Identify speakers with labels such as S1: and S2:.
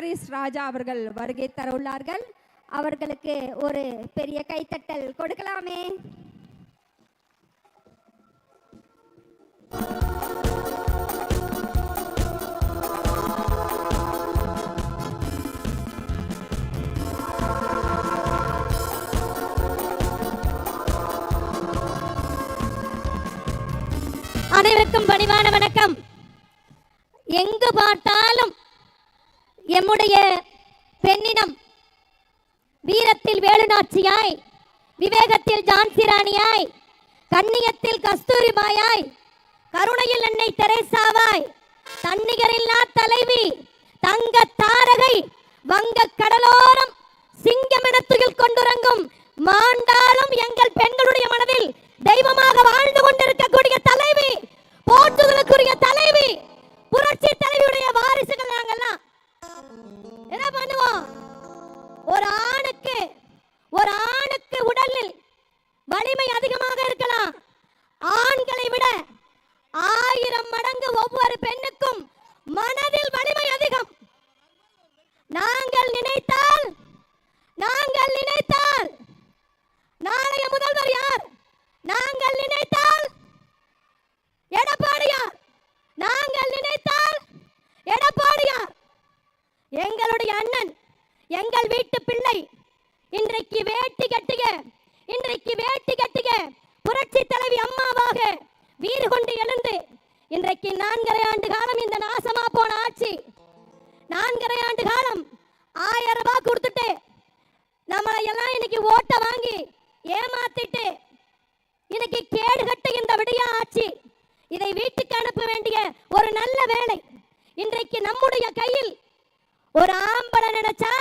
S1: Harris ராஜா அவர்கள் வருகை தர உள்ளார்கள் அவர்களுக்கு ஒரு பெரிய கைத்தட்டல் கொடுக்கலாமே.
S2: அனைவருக்கும் பணிவான வணக்கம். எங்கு பார்த்தாலும் எம்முடைய பெண்ணினம் வீரத்தில் வேலுநாச்சியாய் விவேகத்தில் ஜான்சிராணியாய் கண்ணியத்தில் கஸ்தூரிபாயாய் கருணையில் என்னை தெரேசாவாய் தன்னிகரில்லா தலைவி தங்க தாரகை வங்க கடலோரம் சிங்கமென கொண்டுறங்கும் மாண்டாலும் எங்கள் பெண்களுடைய மனதில் தெய்வமாக வாழ்ந்து கொண்டு ஒரு ஆணுக்கு ஒரு ஆணுக்கு உடலில் வலிமை அதிகமாக இருக்கலாம். ஆண்களை விட ஆயிரம் மடங்கு ஒவ்வொரு பெண்ணுக்கும் மனதில் வலிமை அதிகம். நாங்கள் நினைத்தால் நாங்கள் நினைத்தால் நாளைய முதல்வர் யார்? நாங்கள் நினைத்தால் எடப்பாடியார். நாங்கள் நினைத்தால் எடப்பாடியார். எங்களுடைய அண்ணன் எங்கள் வீட்டு பிள்ளை. இன்றைக்கு வேட்டி கட்டுக. இன்றைக்கு வேட்டி கட்டுக. புரட்சி தலைவி அம்மாவாக வீறு கொண்டு எழுந்து. இன்றைக்கு நான்கரை ஆண்டு காலம் இந்த நாசமா போன ஆட்சி. நான்கரை ஆண்டு காலம் ஆயிரம் ரூபாய் கொடுத்துட்டு நம்மளை எல்லாம் இன்னைக்கு ஓட்ட வாங்கி ஏமாத்திட்டு இன்னைக்கு கேடு கட்ட இந்த விடிய ஆட்சி. இதை வீட்டுக்கு அனுப்ப வேண்டிய ஒரு நல்ல வேலை இன்றைக்கு நம்முடைய கையில் ஒரு ஆம்பளை நினைச்சா